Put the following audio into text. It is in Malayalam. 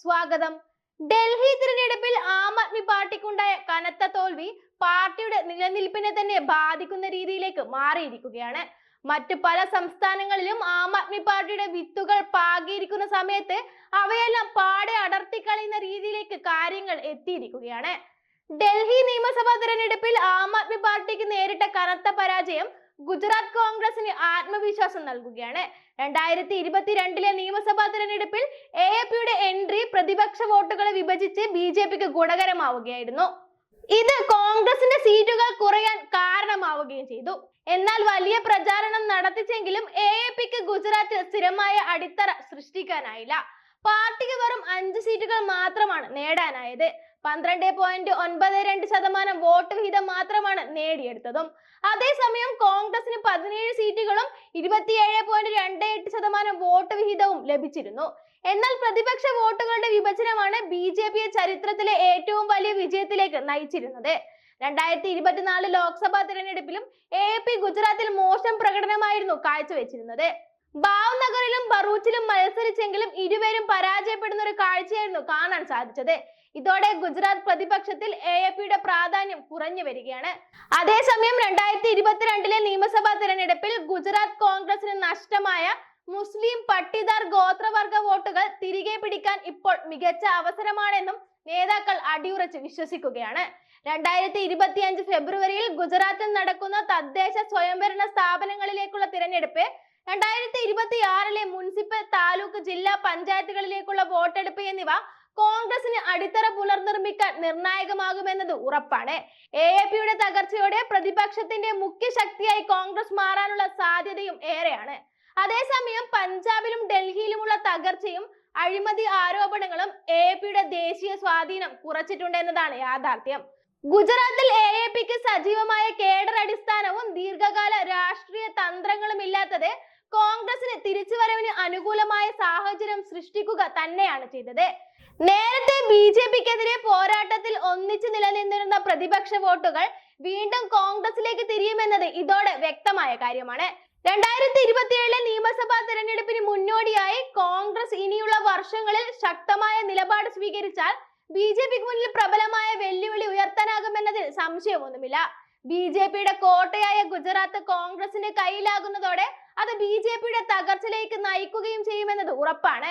സ്വാഗതം. ഡൽഹി തിരഞ്ഞെടുപ്പിൽ ആം ആദ്മി പാർട്ടിക്കുണ്ടായ കനത്ത തോൽവി പാർട്ടിയുടെ നിലനിൽപ്പിനെ തന്നെ ബാധിക്കുന്ന രീതിയിലേക്ക് മാറിയിരിക്കുകയാണ്. മറ്റ് പല സംസ്ഥാനങ്ങളിലും ആം ആദ്മി പാർട്ടിയുടെ വിത്തുകൾ പാകിയിരിക്കുന്ന സമയത്ത് അവയെല്ലാം പാടെ അടർത്തി കളയുന്ന രീതിയിലേക്ക് കാര്യങ്ങൾ എത്തിയിരിക്കുകയാണ്. ഡൽഹി നിയമസഭാ തിരഞ്ഞെടുപ്പിൽ ആം ആദ്മി പാർട്ടിക്ക് നേരിട്ട കനത്ത പരാജയം ഗുജറാത്ത് കോൺഗ്രസിന് ആത്മവിശ്വാസം നൽകുകയാണ്. രണ്ടായിരത്തി ഇരുപത്തിരണ്ടിലെ നിയമസഭാ തിരഞ്ഞെടുപ്പിൽ എ എ പിയുടെ എൻട്രി പ്രതിപക്ഷ വോട്ടുകളെ വിഭജിച്ച് ബി ജെ പിക്ക് ഗുണകരമാവുകയായിരുന്നു. ഇത് കോൺഗ്രസിന്റെ സീറ്റുകൾ കുറയാൻ കാരണമാവുകയും ചെയ്തു. എന്നാൽ വലിയ പ്രചാരണം നടത്തിച്ചെങ്കിലും എ എ പിക്ക് ഗുജറാത്തിൽ സ്ഥിരമായ അടിത്തറ സൃഷ്ടിക്കാനായില്ല. പാർട്ടിക്ക് വെറും അഞ്ച് സീറ്റുകൾ മാത്രമാണ് നേടാനായത്. പന്ത്രണ്ട് പോയിന്റ് ഒൻപത് രണ്ട് ശതമാനം വോട്ട് വിഹിതം മാത്രമാണ് നേടിയെടുത്തതും. അതേസമയം കോൺഗ്രസിന് പതിനേഴ് സീറ്റുകളും ഇരുപത്തിയേഴ് പോയിന്റ് രണ്ട് എട്ട് ശതമാനം വോട്ട് വിഹിതവും ലഭിച്ചിരുന്നു. എന്നാൽ പ്രതിപക്ഷ വോട്ടുകളുടെ വിഭജനമാണ് ബി ജെ പിയെ ചരിത്രത്തിലെ ഏറ്റവും വലിയ വിജയത്തിലേക്ക് നയിച്ചിരുന്നത്. രണ്ടായിരത്തി ഇരുപത്തിനാല് ലോക്സഭാ തിരഞ്ഞെടുപ്പിലും എ പി ഗുജറാത്തിൽ മോശം പ്രകടനമായിരുന്നു കാഴ്ചവെച്ചിരുന്നത്. ഭാവ്നഗറിലും ബറൂച്ചിലും മത്സരിച്ചെങ്കിലും ഇരുവരും പരാജയപ്പെടുന്ന ഒരു കാഴ്ചയായിരുന്നു കാണാൻ സാധിച്ചത്. ഇതോടെ ഗുജറാത്ത് പ്രതിപക്ഷത്തിൽ എ എ പിയുടെ പ്രാധാന്യം കുറഞ്ഞു വരികയാണ്. അതേസമയം രണ്ടായിരത്തി ഇരുപത്തിരണ്ടിലെ നിയമസഭാ തിരഞ്ഞെടുപ്പിൽ ഗുജറാത്ത് കോൺഗ്രസിന് നഷ്ടമായ മുസ്ലിം പട്ടിദാർ ഗോത്രവർഗ വോട്ടുകൾ തിരികെ പിടിക്കാൻ ഇപ്പോൾ മികച്ച അവസരമാണെന്നും നേതാക്കൾ അടിയുറച്ച് വിശ്വസിക്കുകയാണ്. രണ്ടായിരത്തി ഇരുപത്തിയഞ്ച് ഫെബ്രുവരിയിൽ ഗുജറാത്തിൽ നടക്കുന്ന തദ്ദേശ സ്വയംഭരണ സ്ഥാപനങ്ങളിലേക്കുള്ള തിരഞ്ഞെടുപ്പ് രണ്ടായിരത്തി ഇരുപത്തി ആറിലെ മുനിസിപ്പൽ താലൂക്ക് ജില്ലാ പഞ്ചായത്തുകളിലേക്കുള്ള വോട്ടെടുപ്പ് എന്നിവ കോൺഗ്രസിന് അടിത്തറ പുനർനിർമ്മിക്കാൻ നിർണായകമാകുമെന്നത് ഉറപ്പാണ്. എ എ പിയുടെ തകർച്ചയോടെ പ്രതിപക്ഷത്തിന്റെ മുഖ്യ ശക്തിയായി കോൺഗ്രസ് മാറാനുള്ള സാധ്യതയും ഏറെയാണ്. അതേസമയം പഞ്ചാബിലും ഡൽഹിയിലുമുള്ള തകർച്ചയും അഴിമതി ആരോപണങ്ങളും എ എ പിയുടെ ദേശീയ സ്വാധീനം കുറച്ചിട്ടുണ്ട് എന്നതാണ് യാഥാർത്ഥ്യം. ഗുജറാത്തിൽ എ എ പിക്ക് സജീവമായ കേഡർ അടിസ്ഥാനവും ദീർഘകാല രാഷ്ട്രീയ തന്ത്രങ്ങളും ഇല്ലാത്തത് കോൺഗ്രസിന് തിരിച്ചുവരവിന് അനുകൂലമായ സാഹചര്യം സൃഷ്ടിക്കുക തന്നെയാണ് ചെയ്തത്. നേരത്തെ ബി ജെ പിക്കെതിരെ പോരാട്ടത്തിൽ ഒന്നിച്ചു നിലനിന്നിരുന്ന പ്രതിപക്ഷ വോട്ടുകൾ വീണ്ടും കോൺഗ്രസിലേക്ക് തിരിയുമെന്നത് ഇതോടെ വ്യക്തമായ കാര്യമാണ്. രണ്ടായിരത്തി ഇരുപത്തിയേഴിലെ നിയമസഭാ തെരഞ്ഞെടുപ്പിന് മുന്നോടിയായി കോൺഗ്രസ് ഇനിയുള്ള വർഷങ്ങളിൽ ശക്തമായ നിലപാട് സ്വീകരിച്ചാൽ ബി ജെ പിക്ക് മുന്നിൽ പ്രബലമായ വെല്ലുവിളി ഉയർത്താനാകുമെന്നതിൽ സംശയമൊന്നുമില്ല. ബി ജെ പിയുടെ കോട്ടയായ ഗുജറാത്ത് കോൺഗ്രസിന്റെ കയ്യിലാകുന്നതോടെ അത് ബി ജെ പിയുടെ തകർച്ചയിലേക്ക് നയിക്കുകയും ചെയ്യുമെന്നത് ഉറപ്പാണ്.